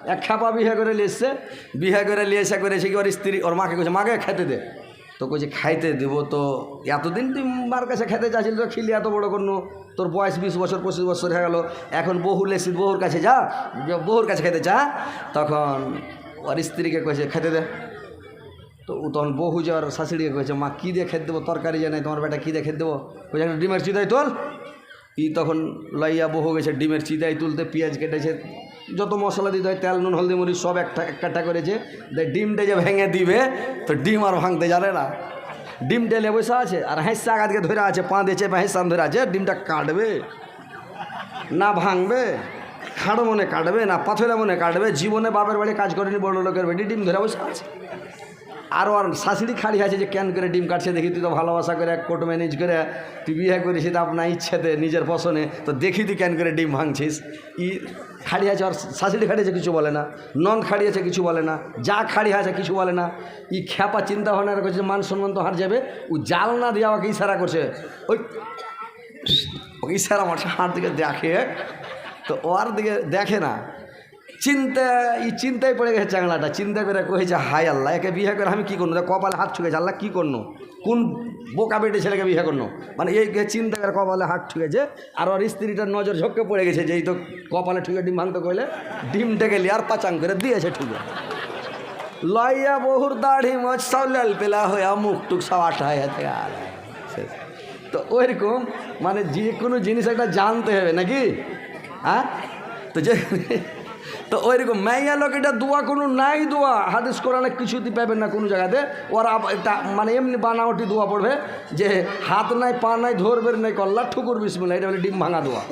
এক খাপা বিয়ে করে এসছে বিয়ে করে এসে করে এসে কি ওর স্ত্রী, ওর মাকে কইছে, মাকে খেতে দে। তো কইছে, খাইতে দিব তো। এতদিন তুই মার কাছে খেতে চাইছিল তো খিলি এত বড় কোনো তোর বয়স বিশ বছর, পঁচিশ বছর হয়ে গেল, এখন বহু লেসি বহুর কাছে যা, বহুর কাছে খেতে চা। তখন ওর স্ত্রীকে কইছে, খেতে দে। তো তখন বহু যাওয়ার শাশুড়িকে কয়েছে মা, কী দিয়ে খেতে দেবো? তরকারি জানাই তোমার বেটা কী দিয়ে খেতে দেবো? কইছে, একটা ডিমের চিদাই তোল। ই তখন লাইয়া বহু গেছে, ডিমের চিদাই তুলতে, পেঁয়াজ কেটেছে, যত মশলা দিতে হয়, তেল, নুন, হলদি, মরিচ, সব একটা একটা করেছে ডিমটা যে ভেঙে দিবে, তো ডিম আর ভাঙতে জানে না। ডিম টেলে বসে আছে, আর হাঁসা আগাদকে ধরে আছে, পা দিয়েছে হাঁসান ধরে আছে, ডিমটা কাটবে, না ভাঙবে, খাড়ো মনে কাটবে, না পাথরে মনে কাটবে, জীবনে বাপের বাড়ি কাজ করেনি বড় লোকের বেটি ডিম ধরে বসে আছে। আরও আর শাশুড়ি খাড়ি আছে যে কেন করে ডিম কাটছে দেখি, তুই তো ভালোবাসা করে কোর্ট ম্যানেজ করে, তুই বিয়ে করেছিস তো আপনার ইচ্ছেতে, নিজের পছনে তো দেখি তুই কেন করে ডিম ভাঙছিস। ই খাড়ি আছে, আর শাশুড়ি আছে কিছু বলে না নন খাড়ি আছে কিছু বলে না, যা খাড়ি আছে কিছু বলে না। ই খ্যাপা চিন্তা ভাবনা করছে মান সম্মান তো হার যাবে, ও জাল না দিয়ে আমাকে ইশারা করছে। ওই ইশারা মারছে, হাত দিকে দেখে। তো ওর দিকে দেখে না। চিন্তা, এই চিন্তায় পড়ে গেছে চাংলাটা, চিন্তা করে কয়েছে হাই আল্লাহ, একে বিয়ে করে আমি কী করব? কপালে হাত ছুঁকেছে আল্লাহ কী করনো কোন বোকা বেটে ছেলেকে বিয়ে করনো মানে এই চিন্তা করে কপালে হাত ছুঁকেছে আর ওর স্ত্রীটার নজর ঝক্কে পড়ে গেছে যে এই তো কপালে ঠুকে ডিম ভাঙতে কইলে ডিমটা গেলি আর পাচাং করে দিয়েছে ঠুকে। লইয়া বহুর দাড়ি মজ সব লাল পেলা হয়ে মুখ টুক সব আঠা শেষ। তো ওইরকম মানে যে কোনো জিনিস একটা জানতে হবে নাকি? হ্যাঁ? তো যে তো ওইরকম, মাইয়া লোক এটা দোয়া কোনো নাই দোয়া। হাদিস কোরআনে কিছুতে পাবেন না কোনো জায়গাতে। ওরা মানে এমনি বানাওটি দোয়া পড়বে যে হাত নাই, পা নাই ধরবের নাই, কল্লা, ঠুকুর বিসমিল্লা এটা বলে ডিম ভাঙা দোয়া।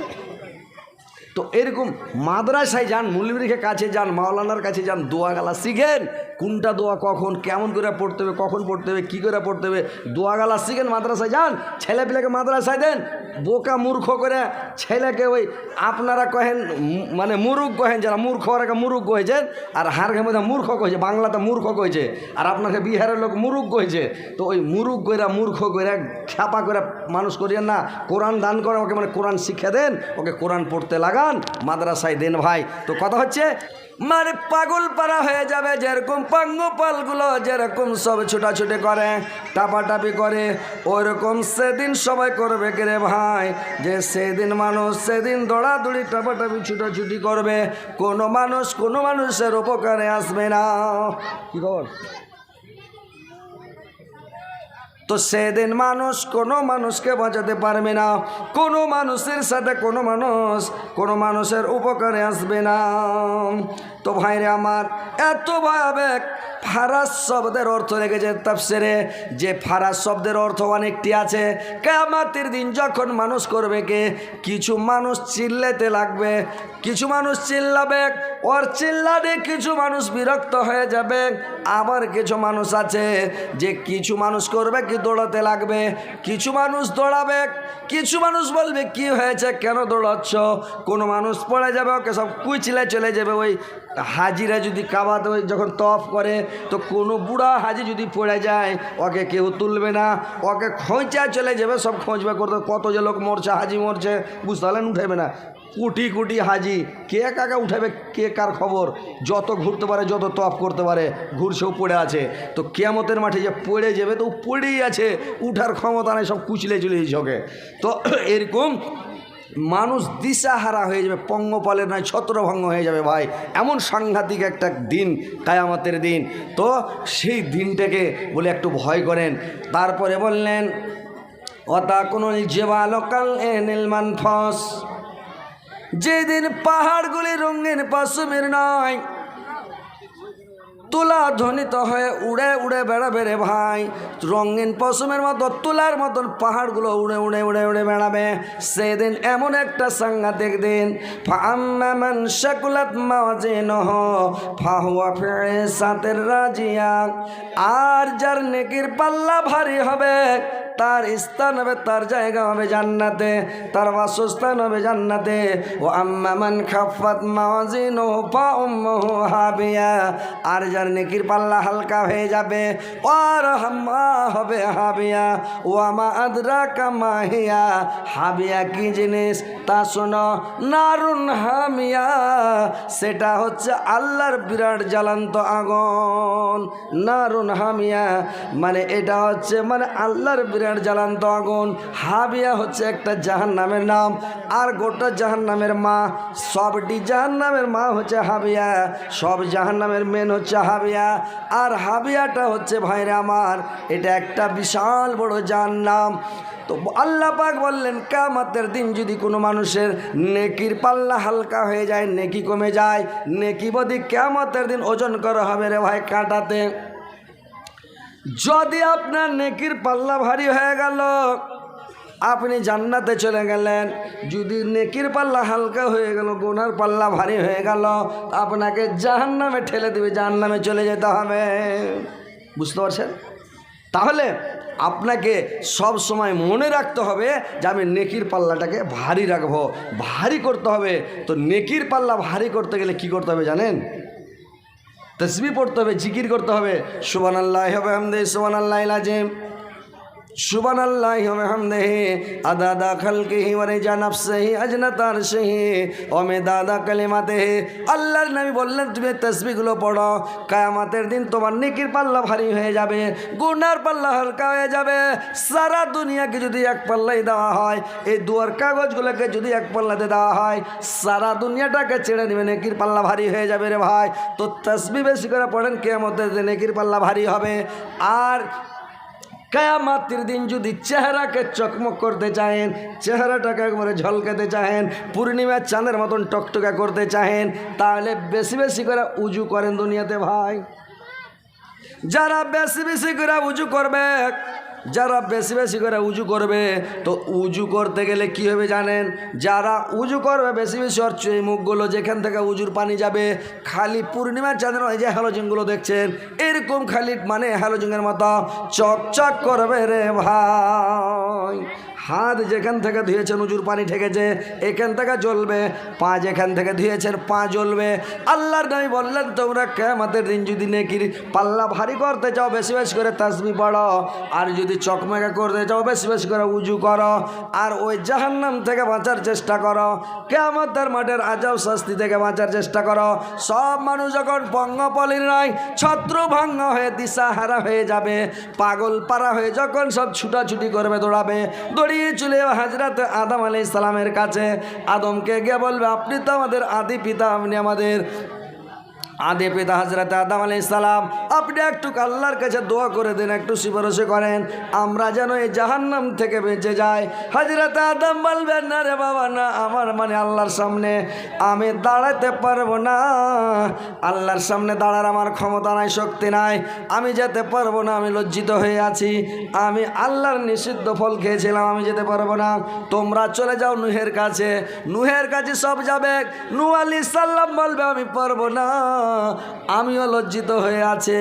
তো এরকম মাদ্রাসায় যান মুলিবরিখে কাছে যান, মাওলানার কাছে যান, দোয়া গালা শিখেন। কোনটা দোয়া কখন, কেমন করে পড়তে হবে, কখন পড়তে হবে, কী করে পড়তে হবে, দোয়া গালা শিখেন মাদ্রাসায় যান। ছেলেপিলেকে মাদ্রাসায় দেন, বোকা মূর্খ করে ছেলেকে ওই আপনারা কহেন মানে মুরুখ কহেন, যারা মূর্খ ওরাকে মুরুখ কহেছেন আর হারকে মধ্যে মূর্খ কহেছে বাংলাতে মূর্খ কয়েছে আর আপনাকে বিহারের লোক মুরুখ কয়েছে তো ওই মুরুখ কইরা, মূর্খ কইরা, খ্যাপা করে মানুষ করিয়েন না, কোরআন দান করে ওকে মানে কোরআন শিক্ষা দেন, ওকে কোরআন পড়তে লাগান মাদ্রাসায় দেন ভাই। তো কথা হচ্ছে মানে পাগল পারা হয়ে যাবে, যেরকম পাঙ্গপালগুলো যেরকম সব ছোটাছুটি করে, টাপাটাপি করে ওইরকম সেদিন সবাই করবে কে রে ভাই। যে সেদিন মানুষ সেদিন দৌড়াদৌড়ি, টাপাটাপি, ছুটাছুটি করবে, কোনো মানুষ কোনো মানুষের উপকারে আসবে না। কি খবর? তো সেদিন মানুষ কোনো মানুষকে বাঁচাতে পারবে না। কোনো মানুষের সাথে কোনো মানুষ কোনো মানুষের উপকারে আসবে না। তো ভাইরে আমার, এত ভয়াবেগ ফারাস শব্দের অর্থ রেখেছে তাফসিরে, যে ফারাস শব্দের অর্থ অনেকটি আছে। কেয়ামাতের দিন যখন মানুষ করবে কে? কিছু মানুষ চিল্লাতে লাগবে, কিছু মানুষ চিল্লাবে, ওর চিল্লালে কিছু মানুষ বিরক্ত হয়ে যাবে। আবার কিছু মানুষ আছে যে কিছু মানুষ করবে কি দৌড়াতে লাগবে, কিছু মানুষ দৌড়াবে, কিছু মানুষ বলবে কি হয়েছে, কেন দৌড়াচ্ছ? কোনো মানুষ পড়ে যাবে, ওকে সব কুইচিলে চলে যাবে, ওই হাজিরা যদি ওই যখন তফ করে, তো কোনো বুড়া হাজি যদি পড়ে যায়, ওকে কেউ তুলবে না। ওকে খোঁচা চলে যাবে, সব খোঁজবে করতে কত যে লোক মরছে, হাজি মরছে, বুঝতে পারলেন উঠেবে না। কোটি কোটি হাজি, কে কাকা উঠাবে কে কার খবর? যত ঘুরতে পারে, যত তপ করতে পারে ঘুরছেও পড়ে আছে। তো কেয়ামতের মাঠে যে পড়ে যাবে, তো পড়েই আছে। উঠার ক্ষমতা নেই, সব কুচলে চলে ওকে। তো এরকম মানুষ দিশাহারা হয়ে যাবে, পঙ্গপালের নয়, ছত্রভঙ্গ হয়ে যাবে ভাই। এমন সাংঘাতিক একটা দিন, কায়ামতের দিন। তো সেই দিনটাকে বলে একটু ভয় করেন। তারপরে বললেন, অতা কোনো জেবালকাল এনিলমান ফস যেদিন পাহাড়গুলি রঙিন পাশুমের নয় তুলা ধ্বনিত হয়ে উড়ে উড়ে বেড়াবে রে ভাই। রঙিন পশমের মতো তুলার মতন পাহাড়গুলো উড়ে উড়ে উড়ে উড়ে বেড়াবে। সেদিন এমন একটা সাংঘাতিক দিন। ফাম্মান শাকুলাত মাওয়াজিনহ, ফাহুয়া সাঁতের রাজিয়া। আর যার নেকির পাল্লা ভারী হবে তার স্থান হবে, তার জায়গা হবে জান্নাতে, তার বাসস্থান হবে জান্নাতে। ও আম্মামান খাফাত মাওয়াজিনু ফা উম্মুহু হাবিয়া। আর যার নেকির পাল্লা হালকা হয়ে যাবে আর হাম্মা হবে হাবিয়া। ও আমা আদরা কামাহিয়া হাবিয়া কি জিনিস? তা শোনো, নারুন হামিয়া। সেটা হচ্ছে আল্লাহর বিরাট জ্বালান্ত আগুন। নারুন হামিয়া। মানে এটা হচ্ছে মানে আল্লাহর বিরাট জ্বালান্ত আগুন। হাবিয়া হচ্ছে একটা জাহান নামের নাম। আর গোটা জাহান নামের মা, সবটি জাহান নামের মা হচ্ছে হাবিয়া। সব জাহান নামের মেন হচ্ছে হাবিয়া। আর হাবিয়াটা হচ্ছে ভাইরে আমার, এটা একটা বিশাল বড় জাহান নাম তো আল্লাহ পাক বললেন কামাতের দিন যদি কোনো মানুষের নেকির পাল্লা হালকা হয়ে যায়, নেকি কমে যায়, নেকি বদি কামাতের দিন ওজন করা হবে রে ভাই কাটাতে। যদি আপনার নেকির পাল্লা ভারী হয়ে গেল, আপনি জান্নাতে চলে গেলেন। যদি নেকির পাল্লা হালকা হয়ে গেল, গোনার পাল্লা ভারী হয়ে গেল আপনাকে জাহান্নামে ঠেলে দেবে জাহান নামে চলে যেতে হবে। বুঝতে পারছেন? তাহলে আপনাকে সব সময় মনে রাখতে হবে যে আমি নেকির পাল্লাটাকে ভারী রাখব, ভারী করতে হবে। তো নেকির পাল্লা ভারী করতে গেলে কি করতে হবে জানেন? তসবি পড়তে হবে জিকির করতে হবে। সুবান আল্লাহ হবে আমদে সুবান আল্লাহ লাজিম সুবান আল্লাহ আদা দা খালকে হি ওয়ারে জানাব সহি আজনাতার সহি ওমে দাদা কালিমাতে আল্লাহর নবী বললেন, তুমি তসবিগুলো পড়ো, কায়ামাতের দিন তোমার নেকির পাল্লা ভারী হয়ে যাবে, গুনার পাল্লা হালকা হয়ে যাবে। সারা দুনিয়াকে যদি এক পাল্লাই দেওয়া হয়, এই দুয়ার কাগজগুলোকে যদি এক পাল্লাতে দেওয়া হয়, সারা দুনিয়াটাকে ছেড়ে নেবে, নেকির পাল্লা ভারী হয়ে যাবে রে ভাই। তো তসবি বেশি করে পড়েন, কেয়ামতের দিন নেকির পাল্লা ভারী হবে। আর কেয়ামাতির দিন যদি চেহারাকে চকমক করতে চাহেন, চেহারাটাকে একবারে ঝলকাতে চাহেন, পূর্ণিমার চাঁদের মতন টকটকা করতে চাহেন, তাহলে বেশি বেশি করে উজু করেন দুনিয়াতে ভাই। যারা বেশি বেশি করে উজু করবে যারা বেশি বেশি করে উজু করবে, তো উজু করতে গেলে কি হবে জানেন? যারা উজু করবে, বেশি বেশি অর্চ এই মুখগুলো যেখান থেকে উজুর পানি যাবে, খালি পূর্ণিমার চাঁদের ওই যে হ্যালোজিনগুলো দেখছেন, এরকম খালি মানে হ্যালোজিনের মতো চকচক করবে রে ভাই। হাত যেখান থেকে ধুয়েছেন উজুর পানি ঠেকেছে এখান থেকে জ্বলবে, পা যেখান থেকে ধুয়েছেন পা জ্বলবে। আল্লাহর নবী বললেন, তোমরা কেমাতের দিন যদি নেকির পাল্লা ভারী করতে চাও, বেশি বেশি করে তাসমি পড়ো। আর যদি চকমাকা করতে চাও, বেশি বেশি করে উজু করো। আর ওই জাহান্নাম থেকে বাঁচার চেষ্টা করো। কেমতের মাঠের আজাব শাস্তি থেকে বাঁচার চেষ্টা করো। সব মানুষ যখন পঙ্গপলির নয় ছত্র ভঙ্গ হয়ে দিশাহারা হয়ে যাবে। পাগল পাড়া হয়ে যখন সব ছুটাছুটি করবে, দৌড়াবে। দৌড়িয়ে চলে যাবে হাজরাত আদম আলি ইসলামের কাছে। আদমকে গিয়ে বলবে, আপনি তো আমাদের আদি পিতা, আপনি আমাদের আদে পিতা হাজরত আদাম আলাই সালাম, আপনি একটু আল্লাহর কাছে দোয়া করে দিন, একটু সিফারসে করেন। আমরা যেন এই জাহান্নাম থেকে বেঁচে যাই। হাজরত আদাম বলবেন, না রে বাবা, না, আমার মানে আল্লাহর সামনে আমি দাঁড়াতে পারব না। আল্লাহর সামনে দাঁড়ার আমার ক্ষমতা নাই, শক্তি নাই। আমি যেতে পারব না, আমি লজ্জিত হয়ে আছি। আমি আল্লাহর নিষিদ্ধ ফল খেয়েছিলাম, আমি যেতে পারব না। তোমরা চলে যাও নুহের কাছে। নুহের কাছে সব যাবে। নু আলি সাল্লাম বলবে, আমি পারব না। আমিও লজ্জিত হয়ে আছে।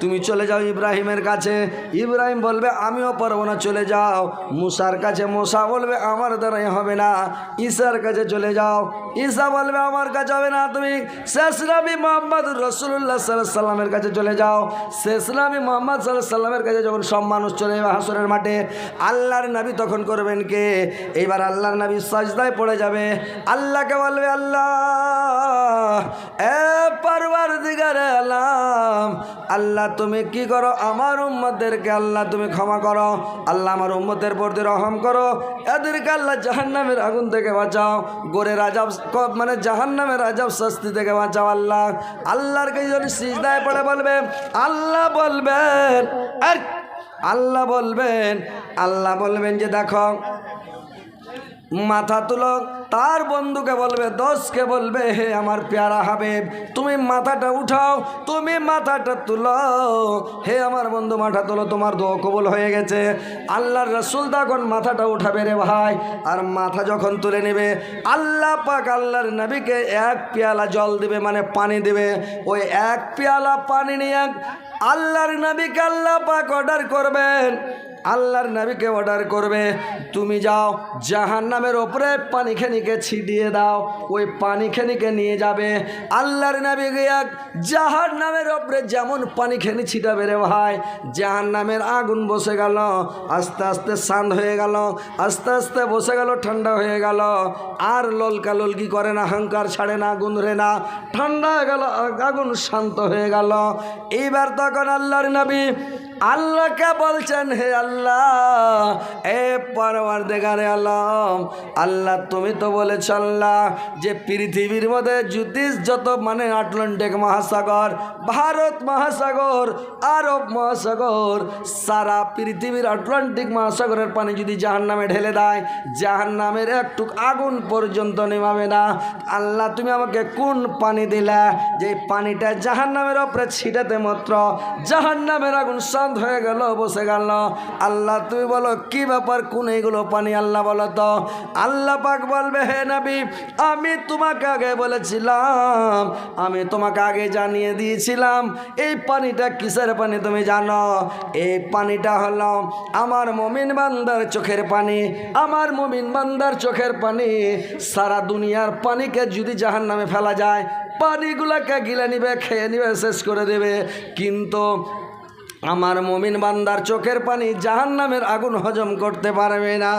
তুমি চলে যাও ইব্রাহিমের কাছে। ইব্রাহিম বলবে, আমিও পারব না, চলে যাও। মুসার কাছে, মোসা বলবে, আমার দ্বারাই হবে না। ঈশার কাছে চলে যাও। ঈশা বলবে, আমার কাছে হবে না। তুমি শেষ নবী মোহাম্মদ রসুল্লাহ সাল্লাহ সাল্লামের কাছে চলে যাও। শেষ নবী মোহাম্মদ সাল্লাহ সাল্লামের কাছে যখন সব মানুষ চলে যাবে হাসরের মাঠে, আল্লাহর নবী তখন করবেন কে? এইবার আল্লাহর নবী সাজদায় পড়ে যাবে। আল্লাহকে বলবে, আল্লাহ, এ আল্লাহ তুমি কি করো? আমার উম্মতদেরকে আল্লাহ তুমি ক্ষমা করো। আল্লাহ আমার উম্মতের প্রতি রহম করো। এদেরকে আল্লাহ জাহান্নামের আগুন থেকে বাঁচাও। গোরে রাজাব ক- মানে জাহান্নামের রাজাব শাস্তি থেকে বাঁচাও আল্লাহ। আল্লাহর কাছে যদি সিজদায় পড়ে বলবে, আল্লাহ বলবেন আর আল্লাহ বলবেন আল্লাহ বলবেন যে দেখো, মাথা তুলো তার বন্ধুকে বলবে দশকে বলবে, হে আমার প্যারা হাবিব, তুমি মাথাটা উঠাও, তুমি মাথাটা তুলো। হে আমার বন্ধু, মাথা তোলো, তোমার দোয়া কবুল হয়ে গেছে। আল্লাহর রসুল তখন মাথাটা উঠাবে রে ভাই, আর মাথা যখন তুলে নেবে, আল্লাহ পাক আল্লাহর নবীকে এক পেয়ালা জল দিবে মানে পানি দিবে। ওই এক পেয়ালা পানি নিয়ে আল্লাহর নবীকে আল্লাহ পাক অর্ডার করবেন। আল্লাহর নবীকে অর্ডার করবে, তুমি যাও জাহান নামের ওপরে পানি খেনিকে ছিটিয়ে দাও, ওই পানি খেনিকে নিয়ে যাবে। আল্লাহর নবী গিয়া জাহান নামের ওপরে যেমন পানি খেনি ছিটাবে রে ভাই জাহার নামের আগুন বসে গেল, আস্তে আস্তে শান্ত হয়ে গেল, আস্তে আস্তে বসে গেল, ঠান্ডা হয়ে গেল। আর ললকা ললকি করে না হাঙ্কার ছাড়ে না আগুন ধরে না, ঠান্ডা হয়ে গেল, আগুন শান্ত হয়ে গেল। এইবার তখন আল্লাহর নবী আল্লাহকে বলছেন, হে আল্লাহ, এ পরবার দেখারে আলম, আল্লাহ তুমি তো বলেছ আল্লাহ যে পৃথিবীর মধ্যে জ্যোতিষ যত মানে আটলান্টিক মহাসাগর, ভারত মহাসাগর, আরব মহাসাগর, সারা পৃথিবীর আটলান্টিক মহাসাগরের পানি যদি জাহান নামে ঢেলে দেয় জাহান নামের একটু আগুন পর্যন্ত নেমাবে না। আল্লাহ, তুমি আমাকে কোন পানি দিলা? যে পানিটা জাহান নামের ওপরে ছিটাতে মাত্র জাহান নামের আগুন শান্ত হয়ে গেল, বসে গেল। আল্লাহ, তুমি বলো, কি ব্যাপার? কোন এইগুলো পানি? আল্লাহ বলো তো। আল্লাহ পাক বলবে, হে নবী, আমি তোমাকে আগে বলেছিলাম, আমি তোমাকে আগে জানিয়ে দিয়েছিলাম, এই পানিটা কিসের পানি তুমি জানো? এই পানিটা হলো আমার মমিন বান্দার চোখের পানি। আমার মমিন বান্দার চোখের পানি। সারা দুনিয়ার পানিকে যদি জাহান নামে ফেলা যায়, পানিগুলাকে গিলে নিবে, খেয়ে নিবে, শেষ করে দেবে। কিন্তু আমার মমিন বান্দার চোখের পানি জাহান নামের আগুন হজম করতে পারবে না।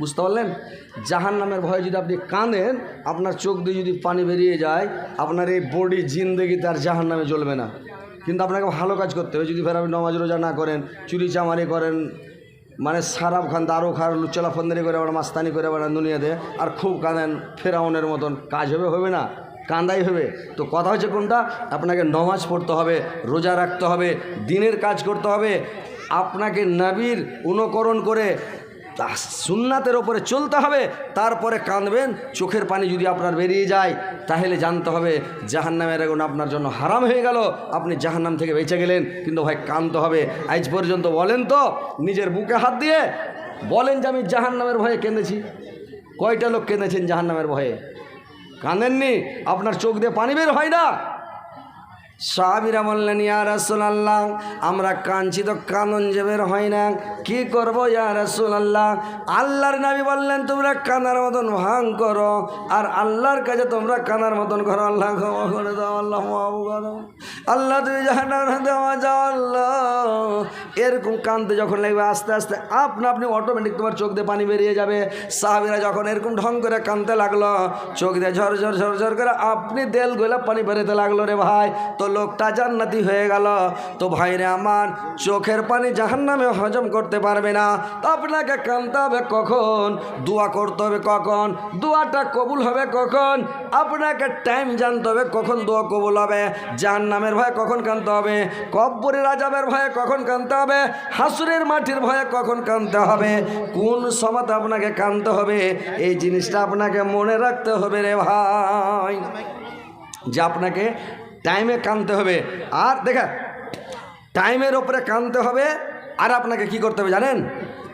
বুঝতে পারলেন? জাহান নামের ভয়ে যদি আপনি কাঁদেন, আপনার চোখ দিয়ে যদি পানি বেরিয়ে যায়, আপনার এই বডি জিন্দগিতে আর জাহান নামে জ্বলবে না। কিন্তু আপনাকে ভালো কাজ করতে হবে। যদি ফের আপনি নমাজ রোজা না করেন, চুরি চামারি করেন মানে সারাপ খান, দারু খার লুচলা ফন্দারি করে আবার মাস্তানি করে আবার দুনিয়াতে আর খুব কাঁদেন, ফেরাউনের মতন কাজ হবে হবে না। কান্দাই হবে। তো কথা হচ্ছে কোনটা? আপনাকে নমাজ পড়তে হবে, রোজা রাখতে হবে, দিনের কাজ করতে হবে। আপনাকে নাবির অনুকরণ করে তা- সুন্নাতের ওপরে চলতে হবে। তারপরে কাঁদবেন, চোখের পানি যদি আপনার বেরিয়ে যায়, তাহলে জানতে হবে জাহান্নামের আগুন আপনার জন্য হারাম হয়ে গেল। আপনি জাহান্নাম থেকে বেঁচে গেলেন, কিন্তু ভাই কাঁদতে হবে। আজ পর্যন্ত বলেন তো, নিজের বুকে হাত দিয়ে বলেন যে আমি জাহান্নামের ভয়ে কেঁদেছি। কয়টা লোক কেঁদেছেন জাহান্নামের ভয়ে? কাঁদেননি? আপনার চোখ দিয়ে পানি বের হয় না? সাহাবিরা বললেন, ইয়া রাসূলুল্লাহ, আমরা কাঁদছি তো কানন যে বের হয় না, কি করব, ইয়া রাসূলুল্লাহ? আল্লাহর নবী বললেন, তোমরা কানার মতন ভাঙ করো, আর আল্লাহর কাছে তোমরা কানার মতন করো, আল্লাহ ক্ষমা করে দাও, আল্লাহ মাফ করো। আল্লাহ তুমি যাও, আল্লাহ। এরকম কানতে যখন লাগবে, আস্তে আস্তে, আপনা আপনি অটোমেটিক তোমার চোখ দিয়ে পানি বেরিয়ে যাবে। সাহাবিরা যখন এরকম ঢং করে কানতে লাগল, চোখ দিয়ে ঝর ঝর ঝর ঝর করে, আপনি দেল গোলাপ পানি বেরোতে লাগল রে ভাই। তো লোকটা জান্নাতি হয়ে গেল। তো ভাইরে আমার, চোখের পানি জাহান্নামে হজম করতে পারবে না। আপনাকে কানতে হবে কখন? দোয়া করতে হবে কখন? দোয়াটা কবুল হবে কখন? আপনাকে টাইম জানতে হবে কখন দোয়া কবুল হবে। জাহান্নামের ভয়ে কখন কানতে হবে? কব্বরের রাজাবের ভয়ে কখন কানতে হবে? হাসুরের মাটির ভয়ে কখন কানতে হবে? কোন সময়তে আপনাকে কানতে হবে? এই জিনিসটা আপনাকে মনে রাখতে হবে রে ভাই। যে আপনাকে টাইমে কানতে হবে। আর দেখা টাইমের ওপরে কানতে হবে, আর আপনাকে কি করতে হবে জানেন?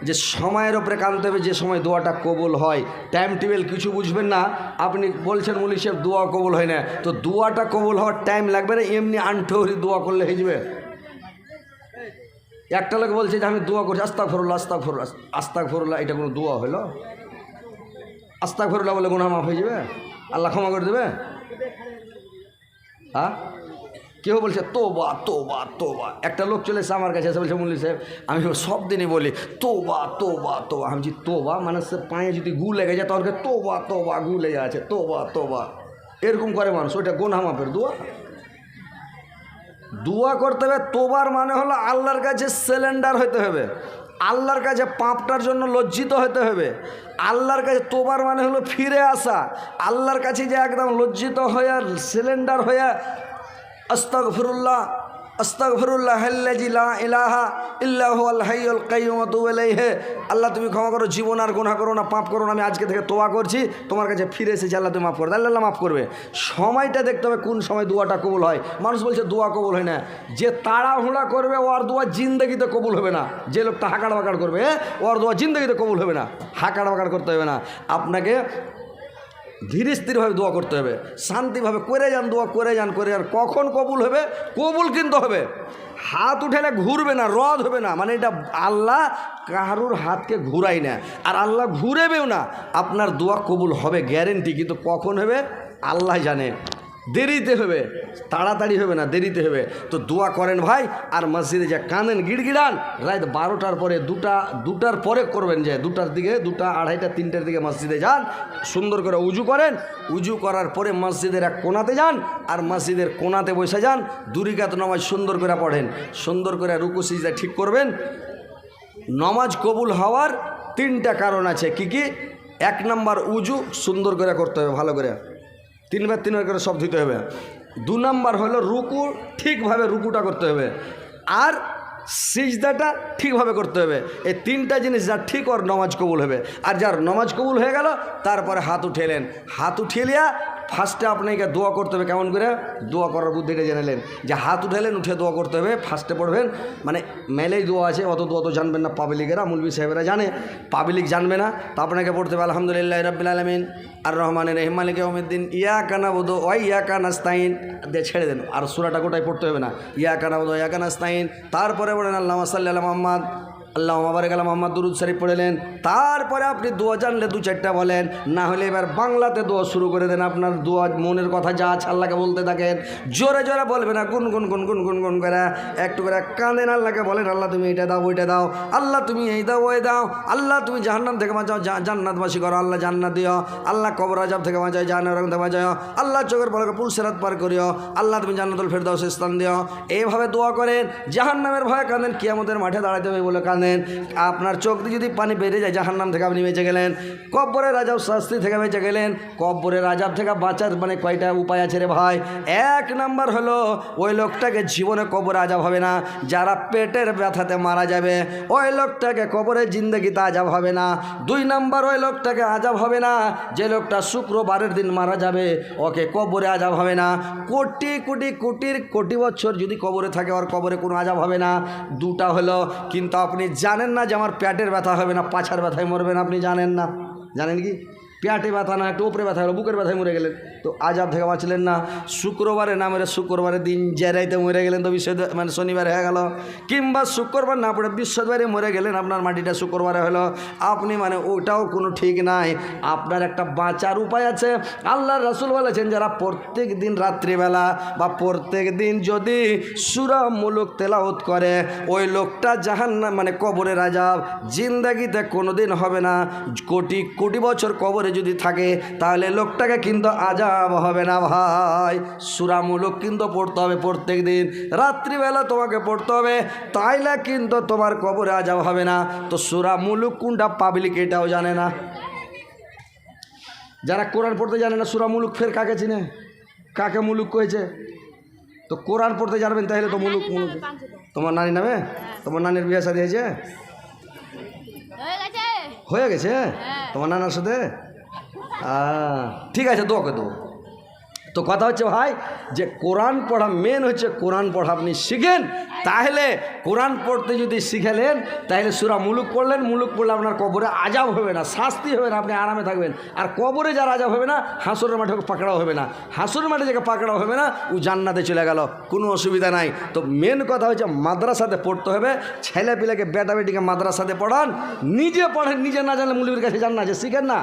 যে সময়ের ওপরে কানতে হবে, যে সময় দোয়াটা কবুল হয়। টাইম টেবিল কিছু বুঝবেন না, আপনি বলছেন মুলি সাহেব, দোয়া কবুল হয় না। তো দোয়াটা কবুল হওয়ার টাইম লাগবে না, এমনি আন্ঠহরি দোয়া করলে হয়ে যাবে। একটা লোক বলছে যে, আমি দোয়া করছি। আস্তাক ফরুল্লাহ আস্তাক ফরুল্লাহ আস্তাক ফরুল্লাহ এটা কোনো দোয়া হলো? আস্তাক ফরুল্লাহ বলে গুণা মাফ হয়ে যাবে? আল্লাহ ক্ষমা করে দেবে? হ্যাঁ? কেউ বলছে, তোবা তোবা তোবা। একটা লোক চলে এসে আমার কাছে এসে বলছে মুল্লি সাহেব, আমি সব দিনই বলি তো বা তোবা তোবা তোবা। আমি বলছি, তোবা? মানে সে পায়ে যদি গু লেগে যায় তাহলে তোবা তোবা, গু লেগে আছে, তোবা তোবা। এরকম করে মানুষ, ওইটা গোনা মাপের দোয়া। দোয়া করতে হবে, তোবার মানে হলো আল্লাহর কাছে সিলিন্ডার হতে হবে। আল্লাহর কাছে পাপটার জন্য লজ্জিত হতে হবে। আল্লাহর কাছে তোবার মানে হলো ফিরে আসা। আল্লাহর কাছে যে একদম লজ্জিত হয়ে, সিলিন্ডার হয়ে আস্তক ফিরুল্লাহ আল্লাহ তুমি ক্ষমা করো, জীবন আর গুনাহ করো না, পাপ করো না, আমি আজকে থেকে তোয়া করছি। তোমার কাছে ফিরে এসেছি, আল্লাহ তুমি মাফ করো আল্লাহ আল্লাহ মাফ করবে। সময়টা দেখতে হবে কোন সময় দোয়াটা কবুল হয়। মানুষ বলছে, দোয়া কবুল হয় না। যে তাড়াহুড়া করবে, ওর দোয়া জিন্দগিতে কবুল হবে না। যে লোকটা হাকাড় বাকাড় করবে ওর দোয়া জিন্দগিতে কবুল হবে না। হাকাড় বাকাড় করতে হবে না। আপনাকে ধীরে স্থিরভাবে দোয়া করতে হবে, শান্তিভাবে করে যান, দোয়া করে যান করে যান। কখন কবুল হবে? কবুল কিন্তু হবে। হাত উঠেলে ঘুরবে না, রদ হবে না। মানে এটা আল্লাহ কারুর হাতকে ঘুরাই না। আর আল্লাহ ঘুরেবেও না। আপনার দোয়া কবুল হবে গ্যারেন্টি কিন্তু কখন হবে? আল্লাহ জানে। দেরিতে হবে, তাড়াতাড়ি হবে না, দেরিতে হবে। তো দোয়া করেন ভাই, আর মসজিদে যে কাঁদেন, গিড়গিড়ান, রাত বারোটার পরে দুটা, দুটার পরে করবেন যে, দুটার দিকে, দুটা, আড়াইটা, তিনটার দিকে মসজিদে যান, সুন্দর করে উজু করেন। উজু করার পরে মসজিদের এক কোনাতে যান, আর মসজিদের কোনাতে বসে যান, দুরিকাত নামাজ সুন্দর করে পড়েন। সুন্দর করে রুকু, সিজদা ঠিক করবেন। নমাজ কবুল হওয়ার তিনটা কারণ আছে, কি কি? এক নাম্বার উজু, সুন্দর করে করতে হবে, ভালো করে। তিনবার তিনবার করে সব ধুতে হবে। দু নম্বর হলো রুকু ঠিকভাবে রুকুটা করতে হবে আর সিজদাটা ঠিকভাবে করতে হবে। এই তিনটা জিনিস যার ঠিক ওর নমাজ কবুল হবে। আর যার নমাজ কবুল হয়ে গেল, তারপরে হাত উঠেলেন হাত উঠিয়ে ফার্স্টে আপনাকে দোয়া করতে হবে, কেমন করে? দোয়া করার বুদ্ধিটা জেনেলেন যে হাত উঠালেন, উঠে দোয়া করতে হবে, ফার্স্টে পড়বেন। মানে মেলেই দোয়া আছে, অত দোয়া তো জানবেন না পাবলিকেরা, মুলবি সাহেবেরা জানে। পাবলিক জানবে না, তা আপনাকে পড়তে হবে, আলহামদুলিল্লাহ রবিল আলমিন। আর রহমানের রহিম, মালিক উদ্দিন ইয়া কানা বোধ ওই ইয়া কানাস্তাইন দিয়ে ছেড়ে দেন, আর সুরাটা গোটাই পড়তে হবে না। ইয়া কানা বোধ ইয়া কানাস্তাইন তারপরে বলেন আল্লাহ সাল্লাহ মোহাম্মদ। আল্লাহ মাবারেক আল্লাহ মোহাম্মদ দুরুদ শরীফ পড়লেন। তারপরে আপনি দোয়া জানলে দু চারটা বলেন, না হলে এবার বাংলাতে দোয়া শুরু করে দেন। আপনার দোয়া মনের কথা যা আছে আল্লাহকে বলতে থাকেন। জোরে জোরে বলবে না, গুন গুন গুন গুন গুন গুন করে। একটু করে কাঁদেন আল্লাহকে বলেন, আল্লাহ তুমি এটা দাও, ওইটা দাও। আল্লাহ তুমি এই দাও, ওই দাও। আল্লাহ তুমি জাহান্নাম থেকে বাঁচাও জান্নাতবাসী করো। আল্লাহ জান্নাত দিও। আল্লাহ কবর আজাব থেকে বাঁচাও জাহান্নাম থেকে বাঁচাও। আল্লাহ চোখের পলকে পুলসেরাত পার করিও। আল্লাহ তুমি জান্নাতুল ফেরদাউস স্থান দিও। এইভাবে দোয়া করেন, জাহান্নামের ভয়ে কাঁদেন, কিয়ামতের মাঠে দাঁড়াতে হবে বলে কাঁদেন। আপনার চোখ দিয়ে যদি পানি বেড়ে যায়, জাহান্নাম থেকে আপনি বেঁচে গেলেন, কব্বরের রাজাব শাস্তি থেকে বেঁচে গেলেন, কব্বরের রাজাব থেকে বাঁচার মানে কয়টা উপায় আছে রে ভাই? এক নাম্বার হলো, ওই লোকটাকে জীবনে কবরে আজাব হবে না, যারা পেটের ব্যথাতে মারা যাবে, ওই লোকটাকে কবরে জিন্দগিতে আজাব হবে না। দুই নাম্বার, ওই লোকটাকে আজাব হবে না, যে লোকটা শুক্রবারের দিন মারা যাবে, ওকে কবরে আজাব হবে না। কোটি কোটি কোটির কোটি বছর যদি কবরে থাকে, ওর কবরে কোনো আজাব হবে না। দুটা হলো, কিন্তু আপনি জানেন না যে আমার প্যাটের ব্যথা হবে না, পাছার ব্যথায় মরবেন, আপনি জানেন না। জানেন কি? পেটে ব্যথা না একটু উপরে ব্যথা হলো, বুকের ব্যথায় মরে গেলেন। তো আজাব থেকে বাঁচলেন না। শুক্রবারে না মেরে শুক্রবারের দিন জেরাইতে মরে গেলেন তো বিশ্ব মানে শনিবার হয়ে গেল। কিংবা শুক্রবার না পড়ে বৃহস্পতিবারে মরে গেলেন, আপনার মাটিটা শুক্রবারে হলো। আপনি মানে ওটাও কোনো ঠিক নাই। আপনার একটা বাঁচার উপায় আছে। আল্লাহ রসুল বলেছেন, যারা প্রত্যেক দিন রাত্রিবেলা বা প্রত্যেক দিন যদি সুরা মুলুক তেলাওত করে, ওই লোকটা জাহান মানে কবরের আজাব জিন্দাগিতে কোনো দিন হবে না। কোটি কোটি বছর কবরে যদি থাকে তাহলে লোকটাকে কিন্তু আজাব হবে না ভাই। সুরা মুলুক কিন্তু পড়তে হবে প্রত্যেক দিন। রাত্রিবেলা তোমাকে পড়তে হবে তাইলে কিন্তু তোমার কবরে আজাব হবে না। তো সুরা মুলুক কোনটা পাবলিক এটাও জানে না। যারা কোরআন পড়তে জানে না সুরা মুলুক ফের কাকে চিনে? কাকে মুলুক কয়েছে তো কোরআন পড়তে জানবেন তাহলে তো মুলুক মুলুক। তোমার নানি নামে? তোমার নানির বিয়ে সাথে হয়েছে? হয়ে গেছে। তোমার নানার সাথে? ঠিক আছে দোকে দো তো কথা হচ্ছে ভাই, যে কোরআন পড়া মেন হচ্ছে কোরআন পড়া। আপনি শিখেন, তাহলে কোরআন পড়তে যদি শিখেলেন, তাহলে সুরা মুলুক পড়লেন, মুলুক পড়লে আপনার কবরে আজাব হবে না, শাস্তি হবে না, আপনি আরামে থাকবেন। আর কবরে যার আজাব হবে না, হাঁসুরের মাঠে পাকড়াও হবে না। হাঁসুরের মাঠে যাকে পাকড়াও হবে না, ও জান্নাতে চলে গেল, কোনো অসুবিধা নাই। তো মেন কথা হচ্ছে মাদ্রাসাতে পড়তে হবে ছেলে পিলেকে বেটা বেটিকে মাদ্রাসাতে পড়ান, নিজে পড়েন, নিজে না জানলে মুলুকের কাছে জান না, যে শিখেন না।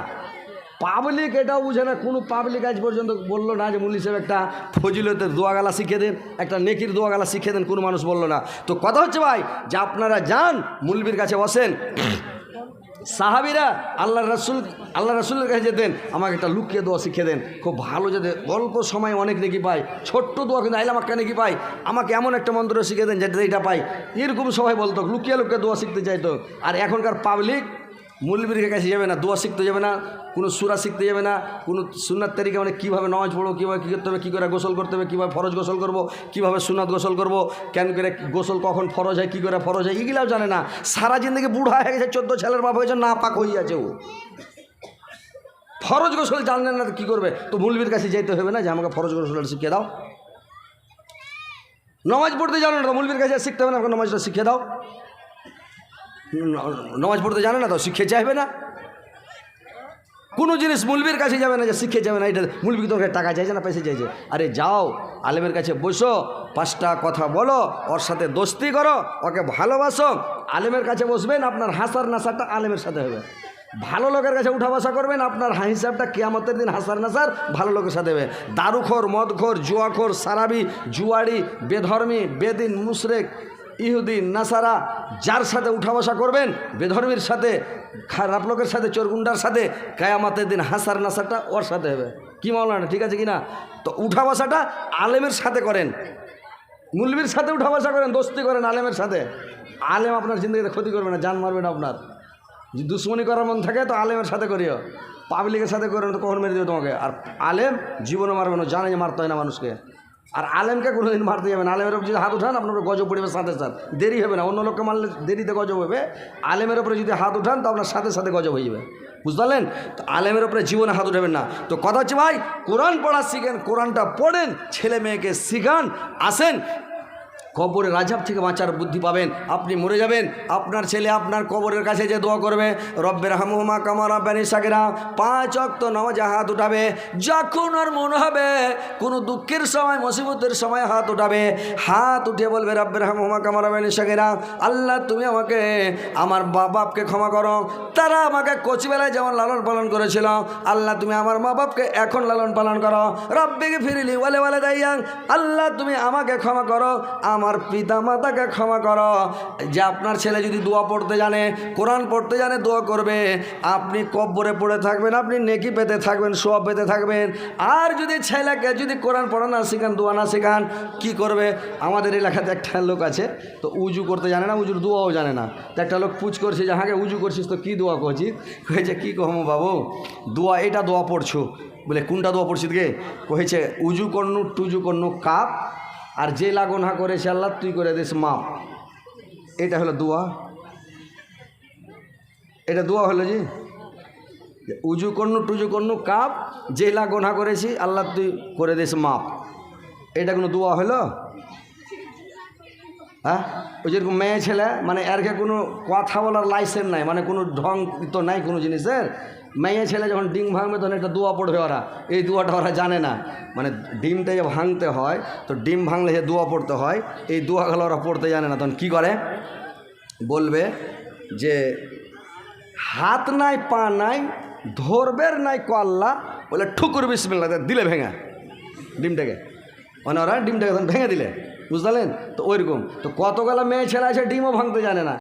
পাবলিক এটাও বুঝে না, কোনো পাবলিক আজ পর্যন্ত বলল না যে মুলি সাহেব একটা ফজিলতের দোয়াগালা শিখে দেন, একটা নেকির দোয়াগালা শিখে দেন, কোনো মানুষ বলল না। তো কথা হচ্ছে ভাই, যে আপনারা যান, মুলবির কাছে বসেন। সাহাবিরা আল্লাহ রসুল আল্লাহ রসুলের কাছে যেতেন, আমাকে একটা লুকিয়ে দোয়া শিখে দেন। খুব ভালো যেতে অল্প সময় অনেক নেকি পাই, ছোট্ট দোয়া কিন্তু আইলাম একটা নেকি পাই, আমাকে এমন একটা মন্ত্র শিখে দেন যেটা এইটা পাই। এরকম সবাই বলতো, লুকিয়ে লুকিয়ে দোয়া শিখতে চাইতো। আর এখনকার পাবলিক মুলবির কাছে যাবে না, দোয়া শিখতে যাবে না, কোনো সুরা শিখতে যাবে না, কোনো সুনার তারিখে মানে কীভাবে নামাজ পড়ব, কীভাবে কী করতে হবে, কী করে গোসল করতে হবে, কীভাবে ফরজ গোসল করব, কীভাবে সুনাত গোসল করব, কেন করে গোসল কখন ফরজ হয়, কী করে ফরজ হয়, এগুলাও জানে না। সারা জিন্দগি বুড়া হয়ে গেছে, চোদ্দ ছেলের বাপ হয়েছে, না পাক আছে ও। ফরজ গোসল জানলেন না কী করবে? তো মুলবির কাছে যেতে হবে না যে আমাকে ফরজ গোসল শিখিয়ে দাও। নমাজ পড়তে জানো না তো, মুলবির কাছে শিখতে হবে না, আমাকে নমাজটা শিখিয়ে দাও। নমাজ পড়তে জানে না তো শিখে চাইবে না। কোনো জিনিস মুলবির কাছে যাবে না যে শিখে যাবে না, এটা মুলবি তোমাকে টাকা চাইছে না পয়সা চাইছে? আরে যাও, আলেমের কাছে বসো, পাঁচটা কথা বলো, ওর সাথে দোস্তি করো, ওকে ভালোবাসো। আলেমের কাছে বসবেন, আপনার হাসার নাসারটা আলেমের সাথে হবে। ভালো লোকের কাছে উঠা বসা করবেন, আপনার হিসাবটা কেয়ামতের দিন হাসার নাসার ভালো লোকের সাথে হবে। দারুখোর, মদখোর, জুয়াখোর, সারাবি জুয়ারি বেধর্মী, বেদিন, মুশরেক ইহুদিন, নাসারা, যার সাথে উঠা বসা করবেন, বেধর্মীর সাথে, খারাপ লোকের সাথে, চোরগুন্ডার সাথে, কায়ামাতের দিন হাসার নাসারটা ওর সাথে হবে। কি মাওলানা, ঠিক আছে কি না? তো উঠা বসাটা আলেমের সাথে করেন। মুলবির সাথে উঠা বসা করেন, দোস্তি করেন আলেমের সাথে। আলেম আপনার জিন্দগিতে ক্ষতি করবে না, জান মারবে না আপনার। যদি দুশ্মনী করার মন থাকে, তো আলেমের সাথে করিও। পাবলিকের সাথে করেন, তো কখন মেরে দেবে তোমাকে? আর আলেম জীবনে মারবে না, জানে যে মারতে হয় না মানুষকে। আর আলেমকে কোনোদিন মারতে যাবেন আলেমের উপর যদি হাত উঠান, আপনার গজব পড়বে সাথে সাথে। দেরি হবে না। অন্য লোককে মারলে দেরিতে গজব হবে। আলেমের উপরে যদি হাত উঠান, তো আপনার সাথে সাথে গজব হয়ে যাবে। বুঝতে পারলেন? তো আলেমের উপরে জীবনে হাত উঠাবেন না। তো কথা হচ্ছে, ভাই, কোরআন পড়া শিখেন, কোরআনটা পড়েন, ছেলে মেয়েকে শিখান, আসেন। কবরের রাজাব থেকে বাঁচার বুদ্ধি পাবেন। আপনি মরে যাবেন। আপনার ছেলে আপনার কবরের কাছে যে দোয়া করবে রব্বের হামুমা কামার আব্বানি সাকিরা পাঁচ অক্ত নামাজে হাত উঠাবে। যখন আর মনে হবে, কোনো দুঃখের সময়, মুসিবতের সময় হাত উঠাবে। হাত উঠে বলবে রব্বের হামুমা কামার আব্বানি সাকিরা আল্লাহ তুমি আমাকে, আমার মা বাপকে ক্ষমা করো। তারা আমাকে কচিবেলায় যেমন লালন পালন করেছিল, আল্লাহ তুমি আমার মা বাপকে এখন লালন পালন করো। রব্বিকে ফিরিলি বলে বলে দাইয়াং আল্লাহ তুমি আমাকে ক্ষমা করো। আমার পিতা মাতাকে ক্ষমা করো। যে আপনার ছেলে যদি দোয়া পড়তে জানে, কোরআন পড়তে জানে, দোয়া করবে। আপনি কব্বরে পড়ে থাকবেন, আপনি নেকি পেতে থাকবেন সোয়া পেতে থাকবেন। আর যদি ছেলেকে যদি কোরআন পড়া না শেখান, দোয়া না শেখান, কি করবে? আমাদের এলাকাতে একটা লোক আছে, তো উজু করতে জানে না, উজুর দোয়াও জানে না। তো একটা লোক পুজ করছে যে, হাঁকে উজু করছিস, তো কী দোয়া করছিস? কয়েছে কী কহমো বাবু, দোয়া, এটা দোয়া পড়ছো। বলে, কোনটা দোয়া পড়ছিস গে? কহেছে উজু কর্ণু টুজু কর্ণু কাপ আর যে লাগনহা করেছে আল্লাহ তুই করে দিস, মাপ। এটা হলো দোয়া। এটা দোয়া হলো জি? যে উজু কর্ণু টুজু কর্ণু কাপ, যে লাগনহা করেছি আল্লাহ তুই করে দিস, মাপ। এটা কোনো দোয়া হলো? হ্যাঁ? ওই যেরকম মেয়ে ছেলে মানে এরকে কোনো কথা বলার লাইসেন্স নাই মানে কোনো ঢং তো নাই কোনো জিনিসের? মেয়ে ছেলে যখন ডিম ভাঙবে তখন একটা দোয়া পড়বে ওরা। এই দোয়াটা ওরা জানে না। মানে ডিমটা যে ভাঙতে হয়, তো ডিম ভাঙলে যে দোয়া পড়তে হয়, এই দোয়াগুলো ওরা পড়তে জানে না। তখন কী করে? বলবে যে, হাত নাই, পা নাই, ধরবের নাই কল্লা বলে, ঠুকুর বিসমিল্লা দিলে ভেঙা ডিমটাকে। মানে ওরা ডিমটাকে তখন ভেঙে দিলে। বুঝলেন তো ওইরকম। তো কতগুলো মেয়ে ছেলে আছে, ডিমও ভাঙতে জানে না।